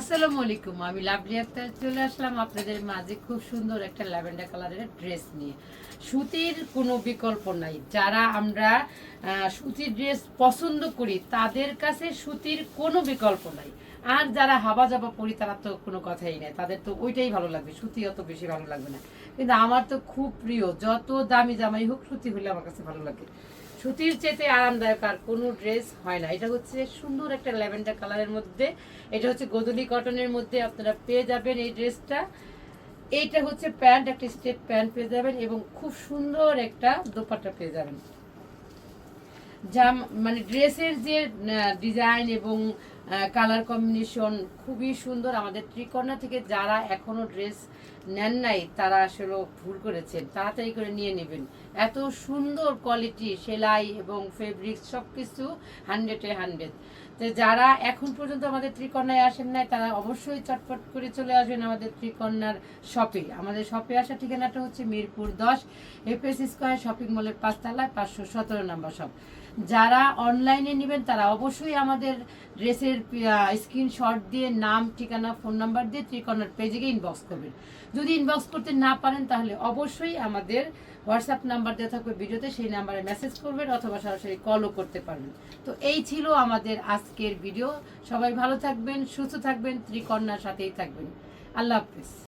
আসসালামু আলাইকুম, আমি লাভলি আক্তার। চলে আসলাম আপনাদের মাঝে খুব সুন্দর একটা ল্যাভেন্ডার কালারের ড্রেস নিয়ে। সুতির কোনো বিকল্প নাই। যারা আমরা সুতির ড্রেস পছন্দ করি, তাদের কাছে সুতির কোনো বিকল্প নাই। আর যারা হাবা জাবা পরি তারা তো কোনো কথাই নেই। তাদের তো ওইটাই ভালো লাগবে সুতি অত বেশি ভালো লাগবে না। কিন্তু আমার তো খুব প্রিয়, যত দামি জামাই হোক, সুতি হলে আমার কাছে ভালো লাগে। সুতির চেতে আরামদায়ক আর কোনো ড্রেস হয় না। এটা হচ্ছে সুন্দর একটা ল্যাভেন্ডার কালারের মধ্যে। এটা হচ্ছে গোদলি কটনের মধ্যে আপনারা পেয়ে যাবেন এই ড্রেসটা। এইটা হচ্ছে প্যান্ট, একটা স্টেপ প্যান্ট পেয়ে যাবেন এবং খুব সুন্দর একটা দোপাট্টা পেয়ে যাবেন। জাম মানে ড্রেসের যে ডিজাইন এবং কালার কম্বিনেশন খুবই সুন্দর। আমাদের ত্রিকর্ণা থেকে যারা এখনও ড্রেস নেন নাই, তারা আসলে ভুল করেছেন। তাড়াতাড়ি করে নিয়ে নেবেন। এত সুন্দর কোয়ালিটি সেলাই এবং ফেব্রিক্স সব কিছু হান্ড্রেডে হান্ড্রেড তো যারা এখন পর্যন্ত আমাদের ত্রিকন্যায় আসেন নাই, তারা অবশ্যই চটপট করে চলে আসবেন আমাদের ত্রিকন্যার শপে আমাদের শপে আসার ঠিকানাটা হচ্ছে মিরপুর দশ এফএস স্কোয়ার শপিং মলের পাঁচতলায় পাঁচশো সতেরো নম্বর শপ যারা অনলাইনে নেবেন, তারা অবশ্যই আমাদের ড্রেসের স্ক্রিনশট দিয়ে নাম, ঠিকানা, ফোন নাম্বার দিয়ে ত্রিকর্ণার পেজে গিয়ে ইনবক্স করবেন। যদি ইনবক্স করতে না পারেন, তাহলে অবশ্যই আমাদের হোয়াটসঅ্যাপ নাম্বার দেওয়া থাকবে ভিডিওতে, সেই নাম্বারে মেসেজ করবেন অথবা সরাসরি কলও করতে পারবেন। তো এই ছিল আমাদের আজকের ভিডিও সবাই ভালো থাকবেন, সুস্থ থাকবেন ত্রিকর্ণার সাথেই থাকবেন। আল্লাহ হাফিজ।